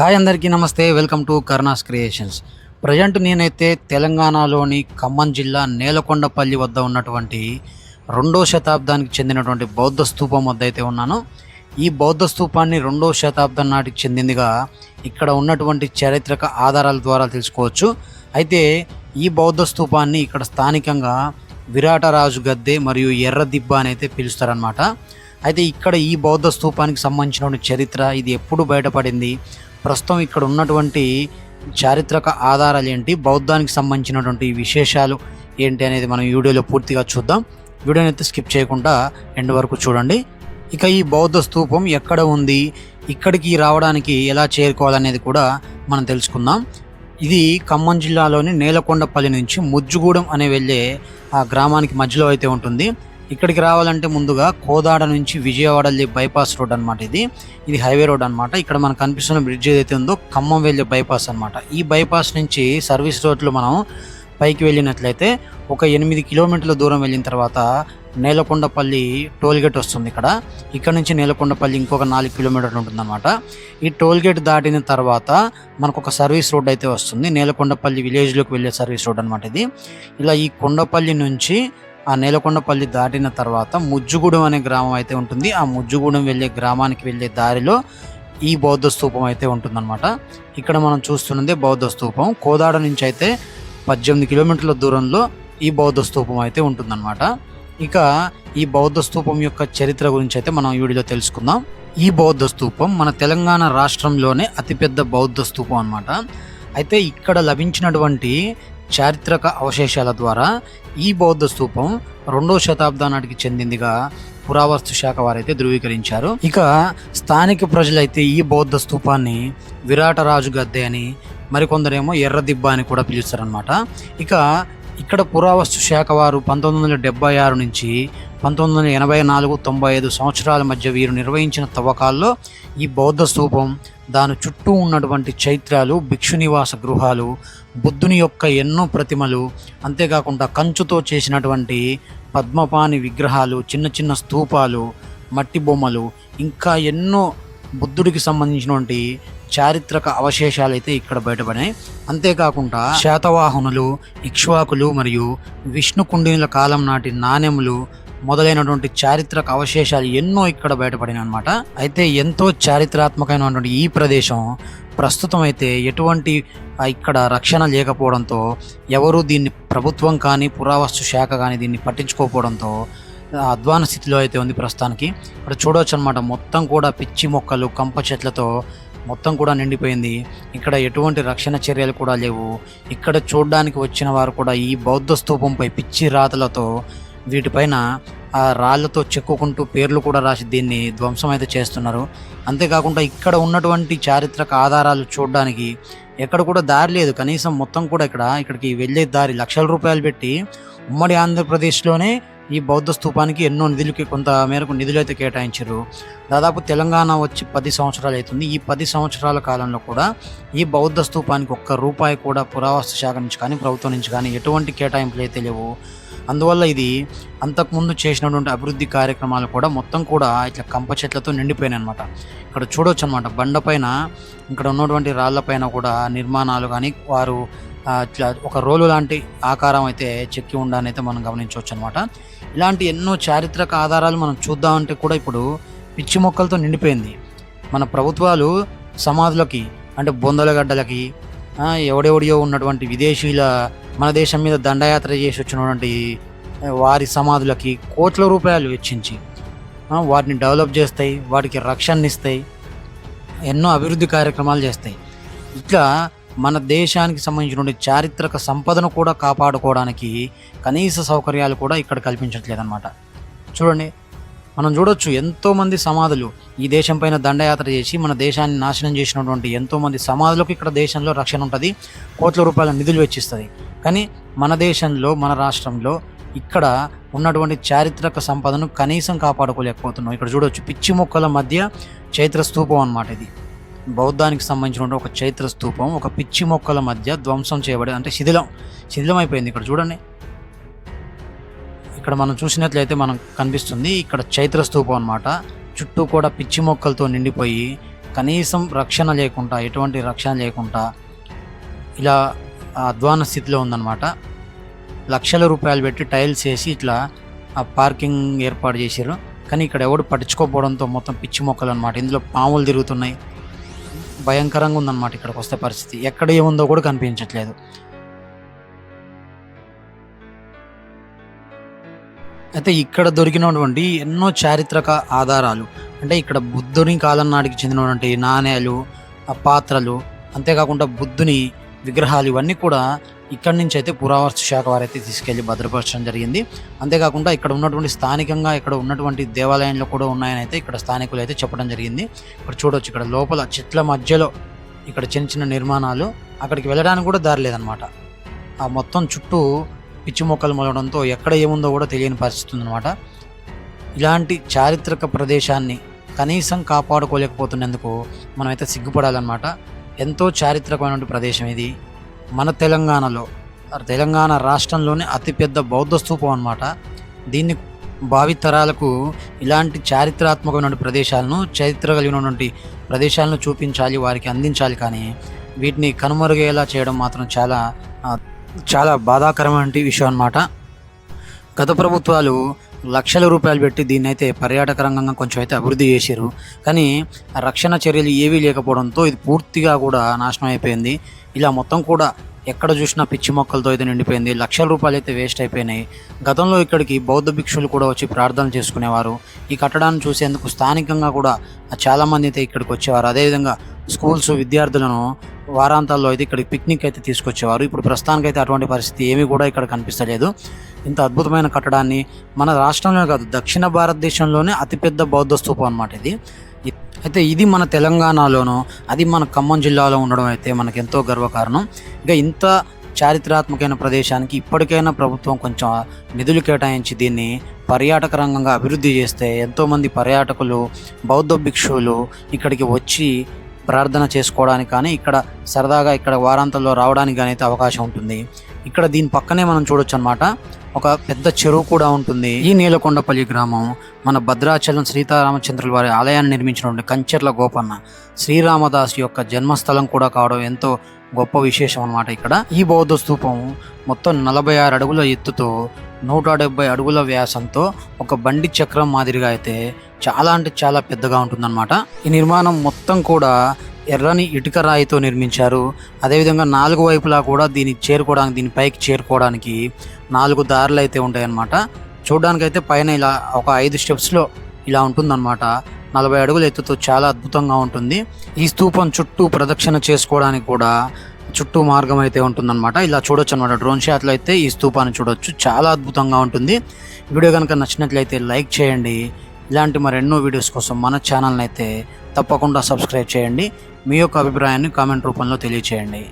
Hi అందరికీ నమస్తే welcome to Karnas creations. Present నేనైతే తెలంగాణలోని ఖమ్మం జిల్లా నేలకొండపల్లి వద్ద ఉన్నటువంటి రెండో శతాబ్దానికి చెందినటువంటి బౌద్ధ స్థూపం వద్ద అయితే ఉన్నాను. ఈ బౌద్ధ స్థూపాన్ని రెండో శతాబ్దం నాటికి చెందిందిగా ఇక్కడ ఉన్నటువంటి చారిత్రక ఆధారాల ద్వారా తెలుసుకోవచ్చు. అయితే ఈ బౌద్ధ స్థూపాన్ని ఇక్కడ స్థానికంగా విరాటరాజు గద్దె మరియు ఎర్ర దిబ్బ అని అయితే పిలుస్తారనమాట అయితే ఇక్కడ ఈ బౌద్ధ స్థూపానికి సంబంధించిన చరిత్ర ఇది ఎప్పుడు బయటపడింది? ప్రస్తుతం ఇక్కడ ఉన్నటువంటి చారిత్రక ఆధారాలు ఏంటి? బౌద్ధానికి సంబంధించినటువంటి విశేషాలు ఏంటి అనేది మనం వీడియోలో పూర్తిగా చూద్దాం. వీడియోని అయితే స్కిప్ చేయకుండా ఎండ్ వరకు చూడండి. ఇక ఈ బౌద్ధ స్థూపం ఎక్కడ ఉంది? ఇక్కడికి రావడానికి ఎలా చేరుకోవాలనేది కూడా మనం తెలుసుకుందాం. ఇది ఖమ్మం జిల్లాలోని నేలకొండపల్లి నుంచి ముజ్జుగూడెం అనే వెళ్ళే ఆ గ్రామానికి మధ్యలో అయితే ఉంటుంది. ఇక్కడికి రావాలంటే ముందుగా కోదాడ నుంచి విజయవాడ బైపాస్ రోడ్ అనమాట ఇది. ఇది హైవే రోడ్ అనమాట ఇక్కడ మనకు కనిపిస్తున్న బ్రిడ్జ్ ఏదైతే ఉందో ఖమ్మం వెళ్ళే బైపాస్ అనమాట ఈ బైపాస్ నుంచి సర్వీస్ రోడ్లు మనం పైకి వెళ్ళినట్లయితే ఒక ఎనిమిది కిలోమీటర్ల దూరం వెళ్ళిన తర్వాత నేలకొండపల్లి టోల్గేట్ వస్తుంది ఇక్కడ. ఇక్కడ నుంచి నేలకొండపల్లి ఇంకొక నాలుగు కిలోమీటర్లు ఉంటుందన్నమాట. ఈ టోల్గేట్ దాటిన తర్వాత మనకు ఒక సర్వీస్ రోడ్ అయితే వస్తుంది. నేలకొండపల్లి విలేజ్లోకి వెళ్ళే సర్వీస్ రోడ్ అనమాట ఇది. ఇలా ఈ కొండపల్లి నుంచి ఆ నేలకొండపల్లి దాటిన తర్వాత ముజ్జుగూడెం అనే గ్రామం అయితే ఉంటుంది. ఆ ముజ్జుగూడెం వెళ్ళే గ్రామానికి వెళ్ళే దారిలో ఈ బౌద్ధ స్తూపం అయితే ఉంటుందన్నమాట. ఇక్కడ మనం చూస్తున్నదే బౌద్ధ స్తూపం కోదాడ నుంచి అయితే పద్దెనిమిది కిలోమీటర్ల దూరంలో ఈ బౌద్ధ స్తూపం అయితే ఉంటుందన్నమాట. ఇక ఈ బౌద్ధ స్తూపం యొక్క చరిత్ర గురించి అయితే మనం ఈ వీడియోలో తెలుసుకుందాం. ఈ బౌద్ధ స్తూపం మన తెలంగాణ రాష్ట్రంలోనే అతిపెద్ద బౌద్ధ స్తూపం అనమాట అయితే ఇక్కడ లభించినటువంటి చారిత్రక అవశేషాల ద్వారా ఈ బౌద్ధ స్తూపం రెండో శతాబ్దా నాటికి చెందిందిగా పురావస్తు శాఖ వారైతే ధృవీకరించారు. ఇక స్థానిక ప్రజలైతే ఈ బౌద్ధ స్తూపాన్ని విరాటరాజు గద్దె అని మరికొందరేమో ఎర్ర దిబ్బ అని కూడా పిలుస్తారనమాట ఇక ఇక్కడ పురావస్తు శాఖ వారు పంతొమ్మిది వందల డెబ్బై ఆరు నుంచి పంతొమ్మిది వందల ఎనభై నాలుగు తొంభై ఐదు సంవత్సరాల మధ్య వీరు నిర్వహించిన తవ్వకాల్లో ఈ బౌద్ధ స్తూపం దాని చుట్టూ ఉన్నటువంటి చైత్రాలు భిక్షు నివాస గృహాలు బుద్ధుని యొక్క ఎన్నో ప్రతిమలు అంతేకాకుండా కంచుతో చేసినటువంటి పద్మపాణి విగ్రహాలు చిన్న చిన్న స్తూపాలు మట్టి బొమ్మలు ఇంకా ఎన్నో బుద్ధుడికి సంబంధించినటువంటి చారిత్రక అవశేషాలు అయితే ఇక్కడ బయటపడినాయి అంతేకాకుండా శాతవాహనులు ఇక్ష్వాకులు మరియు విష్ణు కుండినుల కాలం నాటి నాణెములు మొదలైనటువంటి చారిత్రక అవశేషాలు ఎన్నో ఇక్కడ బయటపడినాయి అనమాట అయితే ఎంతో చారిత్రాత్మకమైనటువంటి ఈ ప్రదేశం ప్రస్తుతం అయితే ఎటువంటి ఇక్కడ రక్షణ లేకపోవడంతో ఎవరు దీన్ని ప్రభుత్వం కానీ పురావస్తు శాఖ కానీ దీన్ని పట్టించుకోకపోవడంతో అధ్వాన స్థితిలో అయితే ఉంది ప్రస్తుతానికి. ఇక్కడ చూడవచ్చు అనమాట మొత్తం కూడా పిచ్చి మొక్కలు కంప చెట్లతో మొత్తం కూడా నిండిపోయింది. ఇక్కడ ఎటువంటి రక్షణ చర్యలు కూడా లేవు. ఇక్కడ చూడడానికి వచ్చిన వారు కూడా ఈ బౌద్ధ స్తూపంపై పిచ్చి రాతలతో వీటిపైన ఆ రాళ్ళతో చెక్కుకుంటూ పేర్లు కూడా రాసి దీన్ని ధ్వంసం అయితే చేస్తున్నారు. అంతేకాకుండా ఇక్కడ ఉన్నటువంటి చారిత్రక ఆధారాలు చూడడానికి ఎక్కడ కూడా దారి లేదు. కనీసం మొత్తం కూడా ఇక్కడ ఇక్కడికి వెళ్ళే దారి లక్షల రూపాయలు పెట్టి ఉమ్మడి ఆంధ్రప్రదేశ్లోనే ఈ బౌద్ధ స్థూపానికి ఎన్నో నిధులకి కొంత మేరకు నిధులు అయితే కేటాయించారు. దాదాపు తెలంగాణ వచ్చి పది సంవత్సరాలు అవుతుంది. ఈ పది సంవత్సరాల కాలంలో కూడా ఈ బౌద్ధ స్థూపానికి ఒక్క రూపాయి కూడా పురావస్తు శాఖ నుంచి కానీ ప్రభుత్వం నుంచి కానీ ఎటువంటి కేటాయింపులు అయితే లేవు. అందువల్ల ఇది అంతకుముందు చేసినటువంటి అభివృద్ధి కార్యక్రమాలు కూడా మొత్తం కూడా ఇట్లా కంప చెట్లతో నిండిపోయినాయి అనమాట ఇక్కడ చూడొచ్చు అనమాట బండపైన ఇక్కడ ఉన్నటువంటి రాళ్ళపైన కూడా నిర్మాణాలు కానీ వారు ఒక రోలు లాంటి ఆకారం అయితే చెక్కి ఉండాలని అయితే మనం గమనించవచ్చు అనమాట ఇలాంటి ఎన్నో చారిత్రక ఆధారాలు మనం చూద్దామంటే కూడా ఇప్పుడు పిచ్చి మొక్కలతో నిండిపోయింది. మన ప్రభుత్వాలు సమాధులకి అంటే బొందలగడ్డలకి గడ్డలకి ఎవడెవడియో ఉన్నటువంటి విదేశీయుల మన దేశం మీద దండయాత్ర చేసి వచ్చినటువంటి వారి సమాధులకి కోట్ల రూపాయలు వెచ్చించి వాటిని డెవలప్ చేస్తాయి వాటికి రక్షణ ఇస్తాయి ఎన్నో అభివృద్ధి కార్యక్రమాలు చేస్తాయి. ఇట్లా మన దేశానికి సంబంధించినటువంటి చారిత్రక సంపదను కూడా కాపాడుకోవడానికి కనీస సౌకర్యాలు కూడా ఇక్కడ కల్పించట్లేదన్నమాట. చూడండి మనం చూడొచ్చు ఎంతోమంది సమాధులు ఈ దేశం పైన దండయాత్ర చేసి మన దేశాన్ని నాశనం చేసినటువంటి ఎంతోమంది సమాధులకు ఇక్కడ దేశంలో రక్షణ ఉంటుంది కోట్ల రూపాయల నిధులు వెచ్చిస్తుంది. కానీ మన దేశంలో మన రాష్ట్రంలో ఇక్కడ ఉన్నటువంటి చారిత్రక సంపదను కనీసం కాపాడుకోలేకపోతున్నాం. ఇక్కడ చూడొచ్చు పిచ్చి మొక్కల మధ్య చైత్ర స్తూపం అన్నమాట ఇది. బౌద్ధానికి సంబంధించిన ఒక చైత్ర స్తూపం ఒక పిచ్చి మొక్కల మధ్య ధ్వంసం చేయబడి అంటే శిథిలం శిథిలం అయిపోయింది ఇక్కడ చూడండి. ఇక్కడ మనం చూసినట్లయితే మనం కనిపిస్తుంది ఇక్కడ చైత్ర స్తూపం అన్నమాట. చుట్టూ కూడా పిచ్చి మొక్కలతో నిండిపోయి కనీసం రక్షణ లేకుండా ఎటువంటి రక్షణ లేకుండా ఇలా అధ్వాన స్థితిలో ఉందన్నమాట. లక్షల రూపాయలు పెట్టి టైల్స్ వేసి ఇట్లా ఆ పార్కింగ్ ఏర్పాటు చేశారు. కానీ ఇక్కడ ఎవడు పట్టించుకోకపోవడంతో మొత్తం పిచ్చి మొక్కలు అనమాట ఇందులో పాములు తిరుగుతున్నాయి. భయంకరంగా ఉందన్నమాట ఇక్కడికి వస్తే పరిస్థితి. ఎక్కడ ఏముందో కూడా కనిపించట్లేదు. అయితే ఇక్కడ దొరికినటువంటి ఎన్నో చారిత్రక ఆధారాలు. అంటే ఇక్కడ బుద్ధుని కాలం నాటికి చెందినటువంటి నాణేలు ఆ పాత్రలు అంతేకాకుండా బుద్ధుని విగ్రహాలు ఇవన్నీ కూడా ఇక్కడి నుంచి అయితే పురావస్తు శాఖ వారైతే తీసుకెళ్ళి భద్రపరచడం జరిగింది. అంతేకాకుండా ఇక్కడ ఉన్నటువంటి స్థానికంగా ఇక్కడ ఉన్నటువంటి దేవాలయంలో కూడా ఉన్నాయని అయితే ఇక్కడ స్థానికులు అయితే చెప్పడం జరిగింది. ఇక్కడ చూడొచ్చు ఇక్కడ లోపల చెట్ల మధ్యలో ఇక్కడ చిన్న చిన్న నిర్మాణాలు. అక్కడికి వెళ్ళడానికి కూడా దారి లేదనమాట ఆ మొత్తం చుట్టూ పిచ్చి మొక్కలు మొలవడంతో ఎక్కడ ఏముందో కూడా తెలియని పరిస్థితి ఉందన్నమాట. ఇలాంటి చారిత్రక ప్రదేశాన్ని కనీసం కాపాడుకోలేకపోతున్నందుకు మనమైతే సిగ్గుపడాలన్నమాట. ఎంతో చారిత్రకమైనటువంటి ప్రదేశం ఇది. మన తెలంగాణలో తెలంగాణ రాష్ట్రంలోనే అతిపెద్ద బౌద్ధ స్తూపం అన్నమాట. దీన్ని భావితరాలకు ఇలాంటి చారిత్రాత్మకమైన ప్రదేశాలను చరిత్ర కలిగినటువంటి ప్రదేశాలను చూపించాలి వారికి అందించాలి కానీ వీటిని కనుమరుగయ్యేలా చేయడం మాత్రం చాలా చాలా బాధాకరమైన విషయం అనమాట గత ప్రభుత్వాలు లక్షల రూపాయలు పెట్టి దీన్ని అయితే పర్యాటక రంగంగా కొంచెం అయితే అభివృద్ధి చేశారు. కానీ ఆ రక్షణ చర్యలు ఏవీ లేకపోవడంతో ఇది పూర్తిగా కూడా నాశనం అయిపోయింది. ఇలా మొత్తం కూడా ఎక్కడ చూసినా పిచ్చి మొక్కలతో అయితే నిండిపోయింది. లక్షల రూపాయలు అయితే వేస్ట్ అయిపోయినాయి. గతంలో ఇక్కడికి బౌద్ధ భిక్షులు కూడా వచ్చి ప్రార్థనలు చేసుకునేవారు. ఈ కట్టడాన్ని చూసేందుకు స్థానికంగా కూడా చాలామంది అయితే ఇక్కడికి వచ్చేవారు. అదేవిధంగా స్కూల్స్ విద్యార్థులను వారాంతాల్లో అయితే ఇక్కడికి పిక్నిక్ అయితే తీసుకొచ్చేవారు. ఇప్పుడు ప్రస్తుతానికైతే అటువంటి పరిస్థితి ఏమీ కూడా ఇక్కడ కనిపిస్తలేదు. ఇంత అద్భుతమైన కట్టడాన్ని మన రాష్ట్రంలో కాదు దక్షిణ భారతదేశంలోనే అతిపెద్ద బౌద్ధ స్థూపం అనమాట ఇది. అయితే ఇది మన తెలంగాణలోనూ అది మన ఖమ్మం జిల్లాలో ఉండడం అయితే మనకు ఎంతో గర్వకారణం. ఇంకా ఇంత చారిత్రాత్మకమైన ప్రదేశానికి ఇప్పటికైనా ప్రభుత్వం కొంచెం నిధులు కేటాయించి దీన్ని పర్యాటక రంగంగా అభివృద్ధి చేస్తే ఎంతోమంది పర్యాటకులు బౌద్ధ భిక్షువులు ఇక్కడికి వచ్చి ప్రార్థన చేసుకోవడానికి కానీ ఇక్కడ సరదాగా ఇక్కడ వారాంతంలో రావడానికి కానీ అయితే అవకాశం ఉంటుంది. ఇక్కడ దీని పక్కనే మనం చూడొచ్చు అనమాట ఒక పెద్ద చెరువు కూడా ఉంటుంది. ఈ నీలకొండపల్లి గ్రామం మన భద్రాచలం సీతారామచంద్రుల వారి ఆలయాన్ని నిర్మించినటువంటి కంచెర్ల గోపన్న శ్రీరామదాస్ యొక్క జన్మస్థలం కూడా కావడం ఎంతో గొప్ప విశేషం అనమాట ఇక్కడ. ఈ బౌద్ధ స్తూపం మొత్తం నలభై ఆరు అడుగుల ఎత్తుతో నూట డెబ్బై అడుగుల వ్యాసంతో ఒక బండి చక్రం మాదిరిగా అయితే చాలా అంటే చాలా పెద్దగా ఉంటుందన్నమాట. ఈ నిర్మాణం మొత్తం కూడా ఎర్రని ఇటుక రాయితో నిర్మించారు. అదేవిధంగా నాలుగు వైపులా కూడా దీన్ని చేరుకోవడానికి దీని పైకి చేరుకోవడానికి నాలుగు దారులు అయితే ఉంటాయన్నమాట. చూడడానికైతే అయితే పైన ఇలా ఒక ఐదు స్టెప్స్లో ఇలా ఉంటుందన్నమాట. నలభై అడుగుల ఎత్తుతో చాలా అద్భుతంగా ఉంటుంది. ఈ స్తూపం చుట్టూ ప్రదక్షిణ చేసుకోవడానికి కూడా చుట్టూ మార్గం అయితే ఉంటుందన్నమాట. ఇలా చూడొచ్చు అనమాట డ్రోన్ షాట్లో అయితే ఈ స్తూపాన్ని చూడొచ్చు. చాలా అద్భుతంగా ఉంటుంది. వీడియో కనుక నచ్చినట్లయితే లైక్ చేయండి. ఇలాంటి మరెన్నో వీడియోస్ కోసం మన ఛానల్ని అయితే తప్పకుండా సబ్స్క్రైబ్ చేయండి. మీ యొక్క అభిప్రాయాన్ని కామెంట్ రూపంలో తెలియచేయండి.